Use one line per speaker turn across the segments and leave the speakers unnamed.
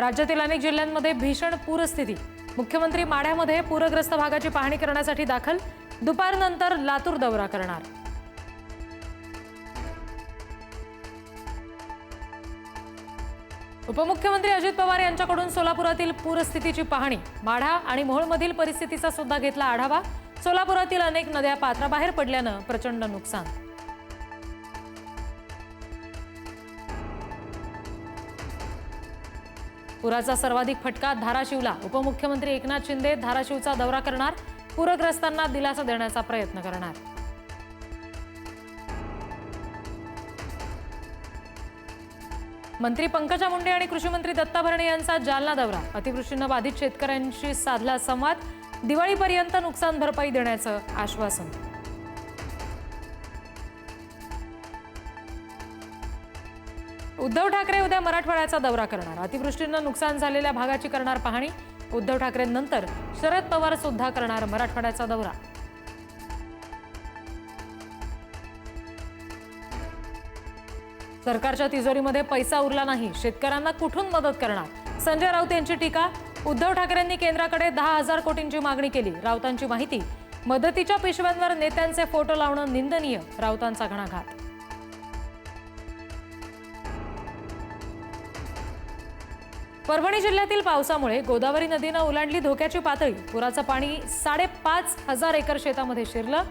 राज्यातील अनेक जिल्ह्यांमध्ये भीषण पूरस्थिती. मुख्यमंत्री माढ्यामध्ये पूरग्रस्त भागाची पाहणी करण्यासाठी दाखल. दुपारनंतर लातूर दौरा करणार. उपमुख्यमंत्री अजित पवार यांच्याकडून सोलापुरातील पूरस्थितीची पाहणी. माढा आणि मोहोळमधील परिस्थितीचा सुद्धा घेतला आढावा. सोलापुरातील अनेक नद्या पात्राबाहेर पडल्यानं प्रचंड नुकसान. पुराचा सर्वाधिक फटका धाराशिवला. उपमुख्यमंत्री एकनाथ शिंदे धाराशिवचा दौरा करणार पूरग्रस्तांना दिलासा देण्याचा प्रयत्न करणार. मंत्री पंकजा मुंडे आणि कृषी मंत्री दत्ता भरणे यांचा जालना दौरा. अतिवृष्टीनं बाधित शेतकऱ्यांशी साधला संवाद. दिवाळीपर्यंत नुकसान भरपाई देण्याचं आश्वासन. उद्धव ठाकरे उद्या मराठवाड्याचा दौरा करणार. अतिवृष्टीनं नुकसान झालेल्या भागाची करणार पाहणी. उद्धव ठाकरेंनंतर शरद पवार सुद्धा करणार मराठवाड्याचा दौरा. सरकारच्या तिजोरीमध्ये पैसा उरला नाही. शेतकऱ्यांना कुठून मदत करणार? संजय राऊत यांची टीका. उद्धव ठाकरेंनी केंद्राकडे दहा हजार कोटींची मागणी केली. राऊतांची माहिती. मदतीच्या पिशव्यांवर नेत्यांचे फोटो लावणं निंदनीय राऊतांचा घणाघात. परभणी जिल्ह्यातील पावसामुळे गोदावरी नदीनं ओलांडली धोक्याची पातळी. पुराचं पाणी साडेपाच हजार एकर शेतामध्ये शिरलं.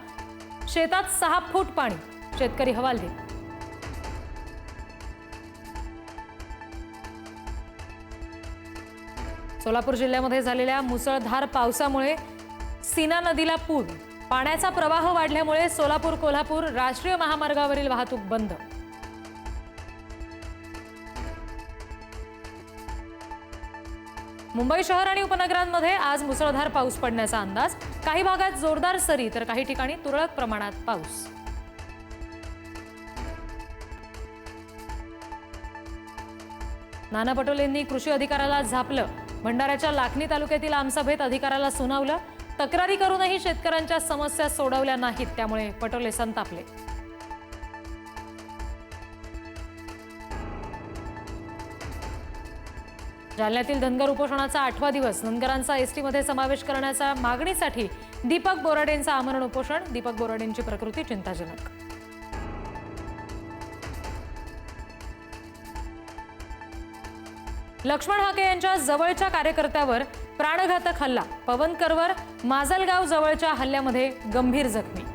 शेतात सहा फूट पाणी. शेतकरी हवालदी सोलापूर जिल्ह्यामध्ये झालेल्या मुसळधार पावसामुळे सीना नदीला पूर. पाण्याचा प्रवाह वाढल्यामुळे सोलापूर कोल्हापूर राष्ट्रीय महामार्गावरील वाहतूक बंद. मुंबई शहर आणि उपनगरांमध्ये आज मुसळधार पाऊस पडण्याचा अंदाज. काही भागात जोरदार सरी तर काही ठिकाणी तुरळक प्रमाणात पाऊस. नाना पटोलेंनी कृषी अधिकाऱ्याला झापलं. भंडाऱ्याच्या लाखणी तालुक्यातील आमसभेत अधिकाऱ्याला सुनावलं. तक्रारी करूनही शेतकऱ्यांच्या समस्या सोडवल्या नाहीत त्यामुळे पटोले संतापले. जालन्यातील धनगर उपोषणाचा आठवा दिवस. धनगरांचा एसटीमध्ये समावेश करण्याच्या मागणीसाठी दीपक बोराडेंचं आमरण उपोषण. दीपक बोराडेंची प्रकृती चिंताजनक. लक्ष्मण हाके यांच्या जवळच्या कार्यकर्त्यावर प्राणघातक हल्ला. पवन करवर माजलगाव जवळच्या हल्ल्यामध्ये गंभीर जखमी.